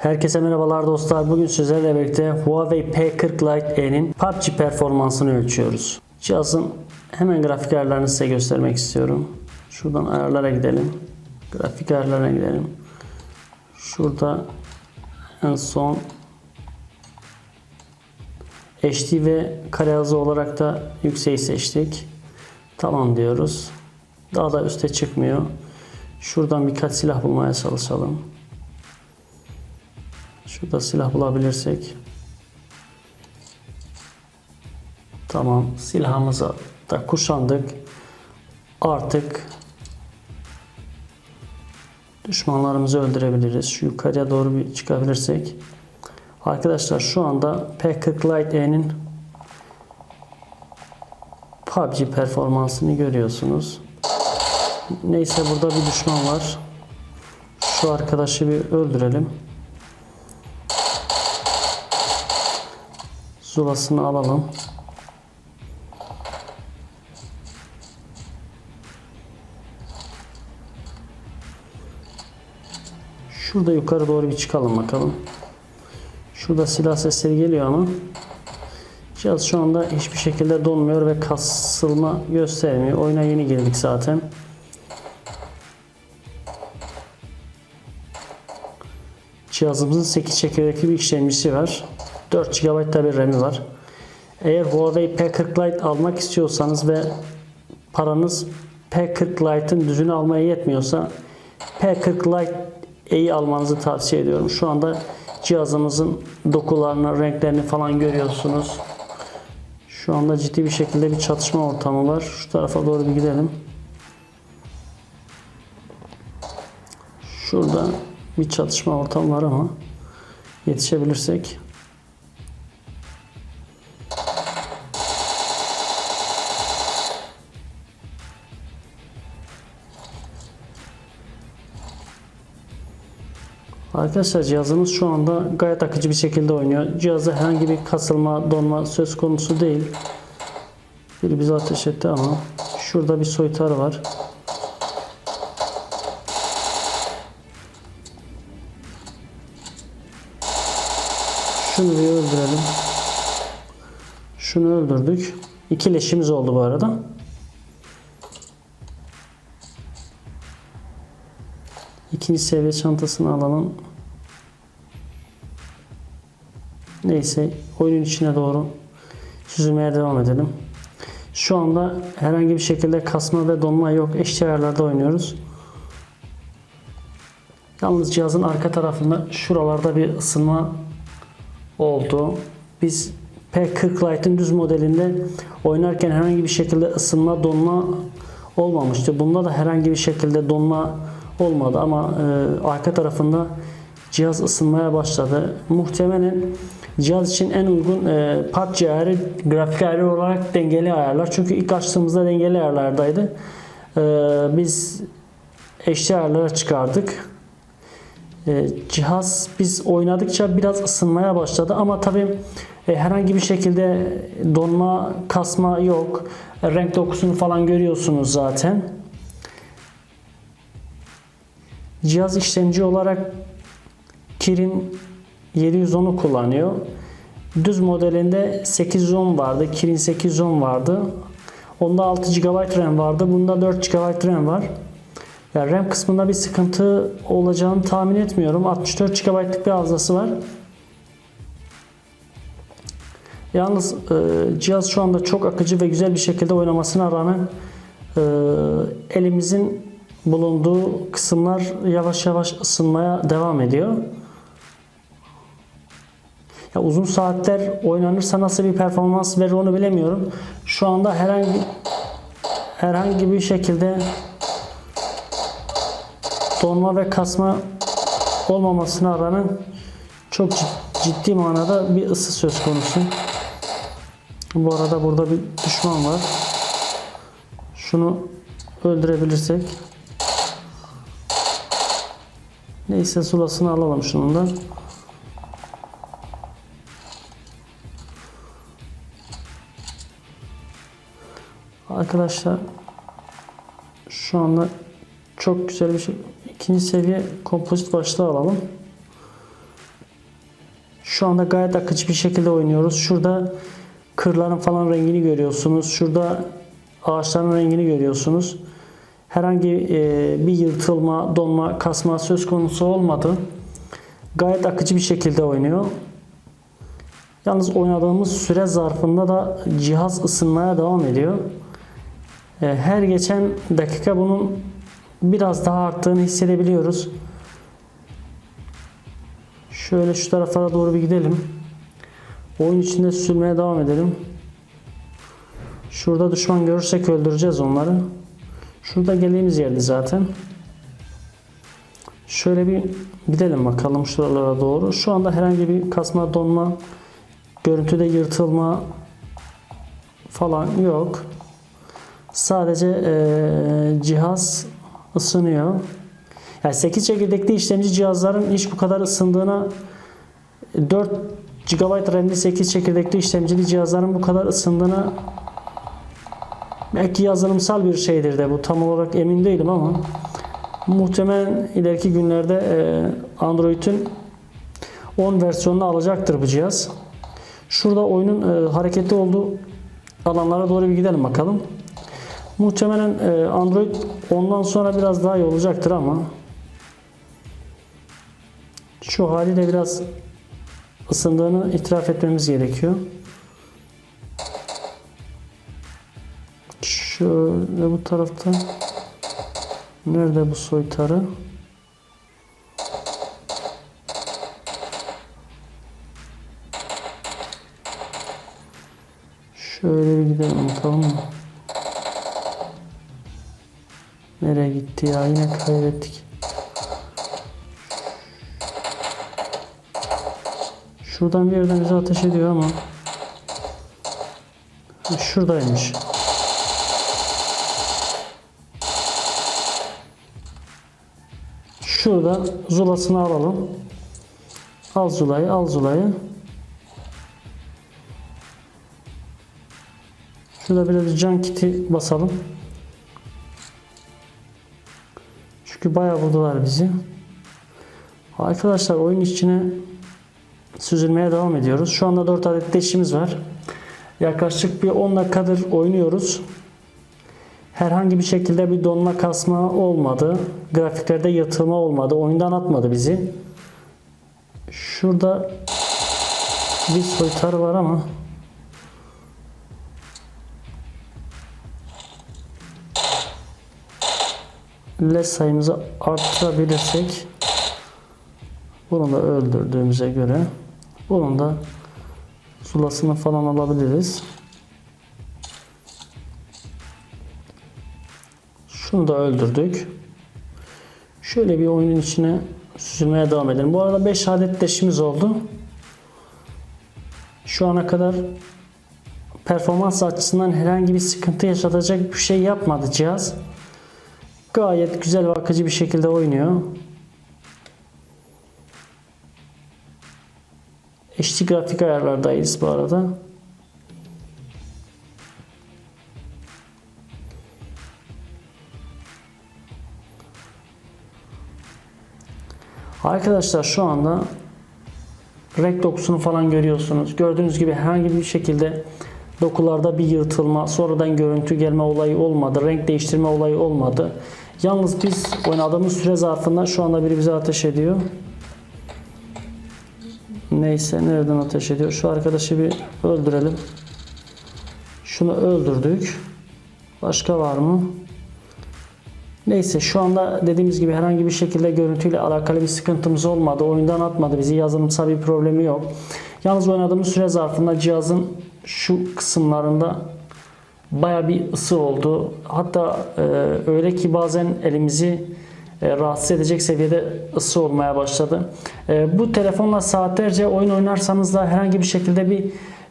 Herkese merhabalar dostlar. Bugün sizlerle birlikte Huawei P40 Lite E'nin PUBG performansını ölçüyoruz. Cihazın hemen grafik ayarlarını size göstermek istiyorum. Şuradan ayarlara gidelim. Grafik ayarlarına gidelim. Şurada en son HD ve kare hızı olarak da yükseği seçtik. Tamam diyoruz. Daha da üste çıkmıyor. Şuradan birkaç silah bulmaya çalışalım. Şurada silah bulabilirsek. Tamam. Silahımızı da kuşandık. Artık düşmanlarımızı öldürebiliriz. Şu yukarıya doğru bir çıkabilirsek. Arkadaşlar şu anda P40 Lite E'nin PUBG performansını görüyorsunuz. Neyse burada bir düşman var. Şu arkadaşı bir öldürelim. Zulasını alalım. Şurada yukarı doğru bir çıkalım bakalım. Şurada silah sesleri geliyor ama cihaz şu anda hiçbir şekilde donmuyor ve kasılma göstermiyor. Oyuna yeni girdik zaten. Cihazımızın 8 çekirdekli bir işlemcisi var. 4 GB da bir RAM'i var. Eğer Huawei P40 Lite almak istiyorsanız ve paranız P40 Lite'ın düzünü almaya yetmiyorsa P40 Lite'yi almanızı tavsiye ediyorum. Şu anda cihazımızın dokularını, renklerini falan görüyorsunuz. Şu anda ciddi bir şekilde bir çatışma ortamı var. Şu tarafa doğru bir gidelim. Şurada bir çatışma ortamı var ama yetişebilirsek Arkadaşlar cihazımız şu anda gayet akıcı bir şekilde oynuyor. Cihazda herhangi bir kasılma, donma söz konusu değil. Biri bize ateş etti ama şurada bir soytar var. Şunu bir öldürelim. Şunu öldürdük. İki leşimiz oldu bu arada. İkinci seviye çantasını alalım. Neyse oyunun içine doğru süzülmeye devam edelim. Şu anda herhangi bir şekilde kasma ve donma yok. Eşit ayarlarda oynuyoruz. Yalnız cihazın arka tarafında şuralarda bir ısınma oldu. Biz P40 Lite'ın düz modelinde oynarken herhangi bir şekilde ısınma, donma olmamıştı. Bunda da herhangi bir şekilde donma olmadı ama e, arka tarafında cihaz ısınmaya başladı. Muhtemelen cihaz için en uygun e, PUBG ayarı grafik ayarı olarak dengeli ayarlar. Çünkü ilk açtığımızda dengeli ayarlardaydı. E, biz eşli ayarlara çıkardık. E, cihaz biz oynadıkça biraz ısınmaya başladı ama tabi e, herhangi bir şekilde donma, kasma yok. E, renk dokusunu falan görüyorsunuz zaten. Cihaz işlemci olarak Kirin 710'u kullanıyor. Düz modelinde 810 vardı. Kirin 810 vardı. Onda 6 GB RAM vardı. Bunda 4 GB RAM var. Yani RAM kısmında bir sıkıntı olacağını tahmin etmiyorum. 64 GB'lık bir hafızası var. Yalnız e, cihaz şu anda çok akıcı ve güzel bir şekilde oynamasına rağmen e, elimizin bulunduğu kısımlar yavaş yavaş ısınmaya devam ediyor. Ya uzun saatler oynanırsa nasıl bir performans verir onu bilemiyorum. Şu anda herhangi herhangi bir şekilde donma ve kasma olmamasına rağmen çok ciddi manada bir ısı söz konusu. Bu arada burada bir düşman var. Şunu öldürebilirsek. Neyse sulasını alalım şunun Arkadaşlar şu anda çok güzel bir şey. İkinci seviye kompozit başlığı alalım. Şu anda gayet akıcı bir şekilde oynuyoruz. Şurada kırların falan rengini görüyorsunuz. Şurada ağaçların rengini görüyorsunuz. Herhangi e, bir yırtılma, donma, kasma söz konusu olmadı. Gayet akıcı bir şekilde oynuyor. Yalnız oynadığımız süre zarfında da cihaz ısınmaya devam ediyor. E, Her geçen dakika bunun biraz daha arttığını hissedebiliyoruz. Şöyle şu tarafa doğru bir gidelim. Oyun içinde sürmeye devam edelim. Şurada düşman görürsek öldüreceğiz onları. Şurada geldiğimiz yerdi zaten. Şöyle bir gidelim bakalım şuralara doğru. Şu anda herhangi bir kasma, donma, görüntüde yırtılma falan yok. Sadece eee, cihaz ısınıyor. Yani 8 çekirdekli işlemci cihazların hiç bu kadar ısındığına 4 GB RAM'li 8 çekirdekli işlemcili cihazların bu kadar ısındığına belki yazılımsal bir şeydir de bu tam olarak emin değilim ama muhtemelen ileriki günlerde e, Android'in 10 versiyonunu alacaktır bu cihaz. Şurada oyunun e, hareketli olduğu alanlara doğru bir gidelim bakalım. Muhtemelen e, Android ondan sonra biraz daha iyi olacaktır ama şu haliyle biraz ısındığını itiraf etmemiz gerekiyor. Şöyle bu tarafta nerede bu soytarı? Şöyle bir gidelim bakalım mı? Nereye gitti ya? Yine kaybettik. Şuradan bir yerden bize ateş ediyor ama şuradaymış. Şurada zulasını alalım. Al zulayı, al zulayı. Şurada böyle bir can kiti basalım. Çünkü bayağı vurdular bizi. Arkadaşlar oyun içine süzülmeye devam ediyoruz. Şu anda 4 adet deşimiz var. Yaklaşık bir 10 dakikadır oynuyoruz. Herhangi bir şekilde bir donma kasma olmadı. Grafiklerde yatırma olmadı. Oyundan atmadı bizi. Şurada bir soytar var ama les sayımızı arttırabilirsek bunu da öldürdüğümüze göre bunun da sulasını falan alabiliriz. Şunu da öldürdük. Şöyle bir oyunun içine süzülmeye devam edelim. Bu arada 5 adet deşimiz oldu. Şu ana kadar performans açısından herhangi bir sıkıntı yaşatacak bir şey yapmadı cihaz. Gayet güzel ve akıcı bir şekilde oynuyor. HD grafik ayarlardayız bu arada. Arkadaşlar şu anda renk dokusunu falan görüyorsunuz. Gördüğünüz gibi herhangi bir şekilde dokularda bir yırtılma, sonradan görüntü gelme olayı olmadı. Renk değiştirme olayı olmadı. Yalnız biz oynadığımız süre zarfında şu anda biri bize ateş ediyor. Neyse nereden ateş ediyor? Şu arkadaşı bir öldürelim. Şunu öldürdük. Başka var mı? Neyse şu anda dediğimiz gibi herhangi bir şekilde görüntüyle alakalı bir sıkıntımız olmadı. Oyundan atmadı bizi. Yazılımsal bir problemi yok. Yalnız oynadığımız süre zarfında cihazın şu kısımlarında baya bir ısı oldu. Hatta e, öyle ki bazen elimizi e, rahatsız edecek seviyede ısı olmaya başladı. E, bu telefonla saatlerce oyun oynarsanız da herhangi bir şekilde bir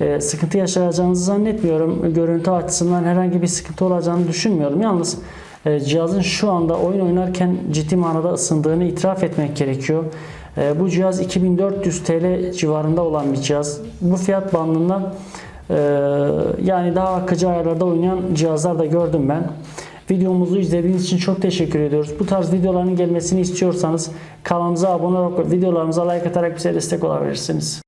e, sıkıntı yaşayacağınızı zannetmiyorum. Görüntü açısından herhangi bir sıkıntı olacağını düşünmüyorum. Yalnız e, cihazın şu anda oyun oynarken ciddi manada ısındığını itiraf etmek gerekiyor. E, bu cihaz 2400 TL civarında olan bir cihaz. Bu fiyat bandında e, yani daha akıcı ayarlarda oynayan cihazlar da gördüm ben. Videomuzu izlediğiniz için çok teşekkür ediyoruz. Bu tarz videoların gelmesini istiyorsanız kanalımıza abone olup videolarımıza like atarak bize destek olabilirsiniz.